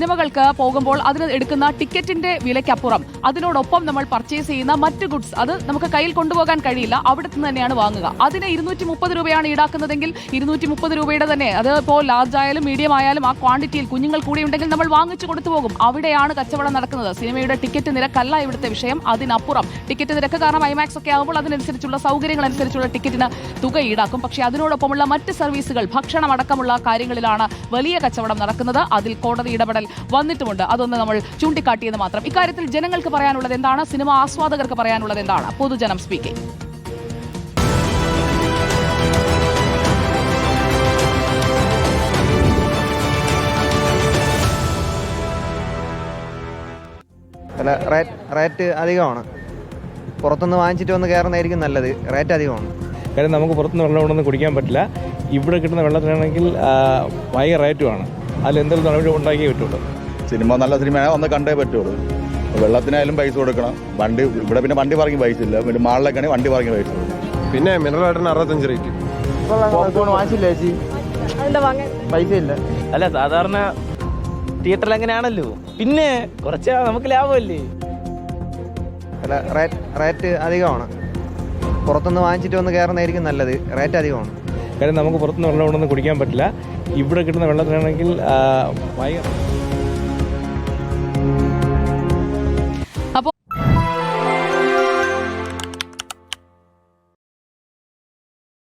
സിനിമകൾക്ക് പോകുമ്പോൾ അതിന് എടുക്കുന്ന ടിക്കറ്റിന്റെ വിലയ്ക്കപ്പുറം. അതിനോടൊപ്പം നമ്മൾ പർച്ചേസ് ചെയ്യുന്ന മറ്റ് ഗുഡ്സ് അത് നമുക്ക് കയ്യിൽ കൊണ്ടുപോകാൻ കഴിയില്ല. അവിടെ നിന്ന് തന്നെയാണ് വാങ്ങുക. അതിന് ഇരുന്നൂറ്റി മുപ്പത് രൂപയാണ് ഈടാക്കുന്നതെങ്കിൽ ഇരുന്നൂറ്റി മുപ്പത് രൂപയുടെ തന്നെ അത് ഇപ്പോൾ ലാർജ് ആയാലും മീഡിയം ആയാലും ആ ക്വാണ്ടിറ്റിയിൽ കുഞ്ഞുങ്ങൾ കൂടി ഉണ്ടെങ്കിൽ നമ്മൾ വാങ്ങിച്ചു കൊടുത്തു പോകും. അവിടെയാണ് കച്ചവടം നടക്കുന്നത്. സിനിമയുടെ ടിക്കറ്റ് നിരക്കല്ല ഇവിടുത്തെ വിഷയം. അതിനപ്പുറം ടിക്കറ്റ് നിരക്ക് കാരണം ഐമാക്സ് ഒക്കെ ആകുമ്പോൾ അതിനനുസരിച്ചുള്ള സൗകര്യങ്ങൾ അനുസരിച്ചുള്ള ടിക്കറ്റിന് തുക ഈടാക്കും. പക്ഷേ അതിനോടൊപ്പമുള്ള മറ്റ് സർവീസുകൾ ഭക്ഷണം അടക്കമുള്ള കാര്യങ്ങളിലാണ് വലിയ കച്ചവടം നടക്കുന്നത്. അതിൽ കോടതി ഇടപെടൽ വന്നിട്ടുമുണ്ട്. അതൊന്ന് നമ്മൾ ചൂണ്ടിക്കാട്ടിയെന്ന് മാത്രം. ഇക്കാര്യത്തിൽ ജനങ്ങൾക്ക് പറയാനുള്ളത് എന്താണ്? സിനിമ ആസ്വാദകർക്ക് പറയാനുള്ളത് എന്താണ്? പൊതുജനം സ്പീക്കിംഗ് അല്ല റേറ്റ് റേറ്റ് അധികമാണ്. പുറത്തുനിന്ന് വാങ്ങിച്ചിട്ട് വന്ന് കയറുന്നതായിരിക്കും നല്ലത്. റേറ്റ് അധികമാണ്. കാര്യം നമുക്ക് പുറത്തുനിന്ന് വെള്ളം കൊണ്ടൊന്നും കുടിക്കാൻ പറ്റില്ല. ഇവിടെ കിട്ടുന്ന വെള്ളത്തിനാണെങ്കിൽ ഭയങ്കര റേറ്റുമാണ്. അതിൽ എന്തെങ്കിലും നടപടി ഉണ്ടാക്കി പറ്റുള്ളൂ. സിനിമ നല്ല സിനിമയാണ് ഒന്ന് കണ്ടേ പറ്റുള്ളൂ. വെള്ളത്തിനായാലും പൈസ കൊടുക്കണം. വണ്ടി ഇവിടെ പിന്നെ വണ്ടി പാർക്കിംഗ് പൈസ ഇല്ല. പിന്നെ മാളിലേക്കാണെങ്കിൽ വണ്ടി പാർക്കിംഗ് പൈസ പിന്നെ മിനറൽ വാട്ടറിന് അറുപത്തഞ്ച് റേറ്റ് വാങ്ങിച്ചില്ല ചേച്ചി? പൈസ ഇല്ല. അല്ല സാധാരണ തിയേറ്ററിൽ അങ്ങനെയാണല്ലോ. പിന്നെ കുറച്ച് നമുക്ക് ലാഭമല്ലേ? അല്ല റേറ്റ് റേറ്റ് അധികമാണ്. പുറത്തുനിന്ന് വാങ്ങിച്ചിട്ട് വന്ന് കയറുന്നതായിരിക്കും നല്ലത്. റേറ്റ് അധികമാണ്. കാര്യം നമുക്ക് പുറത്തുനിന്ന് വെള്ളം കൊണ്ടൊന്നും കുടിക്കാൻ പറ്റില്ല. ഇവിടെ കിട്ടുന്ന വെള്ളത്തിനാണെങ്കിൽ ഭയങ്കര